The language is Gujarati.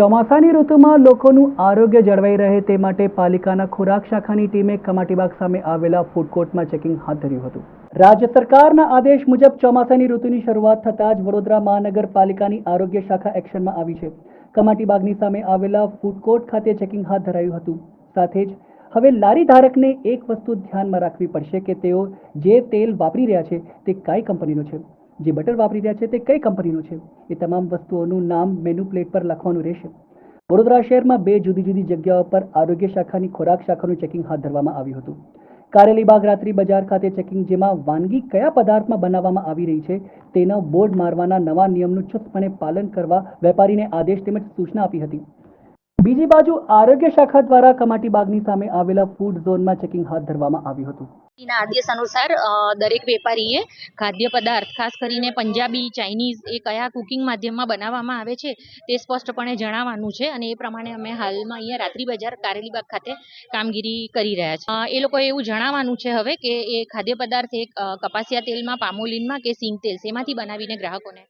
ચોમાસાની ઋતુમાં લોકોનું આરોગ્ય જળવાઈ રહે તે માટે પાલિકાના ખોરાક શાખાની ટીમે કમાટીબાગ સામે આવેલા ફૂડ કોર્ટમાં ચેકિંગ હાથ ધર્યું હતું. રાજ્ય સરકારના આદેશ મુજબ ચોમાસાની ઋતુની શરૂઆત થતાં જ વડોદરા મહાનગરપાલિકાની આરોગ્ય શાખા એક્શનમાં આવી છે. કમાટીબાગની સામે આવેલા ફૂડ કોર્ટ ખાતે ચેકિંગ હાથ ધરાયું હતું. સાથે જ હવે લારી ધારકને એક વસ્તુ ધ્યાનમાં રાખવી પડશે કે તેઓ જે તેલ વાપરી રહ્યા છે તે કઈ કંપનીનું છે. જે બટર વાપરી રહ્યા છે તે કઈ કંપનીનું છે? એ તમામ વસ્તુઓનું નામ મેનુ પ્લેટ પર લખવાનું રહેશે. વડોદરા શહેરમાં બે જુદી જુદી જગ્યાઓ પર આરોગ્ય શાખાની ખોરાક શાખાનું ચેકિંગ હાથ ધરવામાં આવ્યું હતું. કારેલીબાગ રાત્રિ બજાર ખાતે ચેકિંગ જેમાં વાનગી કયા પદાર્થમાં બનાવવામાં આવી રહી છે તેનો બોર્ડ મારવાના નવા નિયમનું ચુસ્તપણે પાલન કરવા વેપારીને આદેશ તેમજ સૂચના આપી હતી. બીજી બાજુ આરોગ્ય શાખા દ્વારા કમાટી બાગની સામે આવેલા ફૂડ ઝોનમાં ચેકિંગ હાથ ધરવામાં આવ્યું હતું. ના આદેશ અનુસાર દરેક વેપારીએ ખાદ્ય પદાર્થ, ખાસ કરીને પંજાબી, ચાઇનીઝ એ કયા કુકિંગ માધ્યમમાં બનાવવામાં આવે છે તે સ્પષ્ટપણે જણાવવાનું છે અને એ પ્રમાણે અમે હાલમાં અહીંયા રાત્રિ બજાર કારેલીબાગ ખાતે કામગીરી કરી રહ્યા છે એ લોકોએ એવું જણાવવાનું છે હવે કે એ ખાદ્ય પદાર્થ એક કપાસિયા તેલમાં, પામોલીનમાં કે સિંગ તેલ એમાંથી બનાવીને ગ્રાહકોને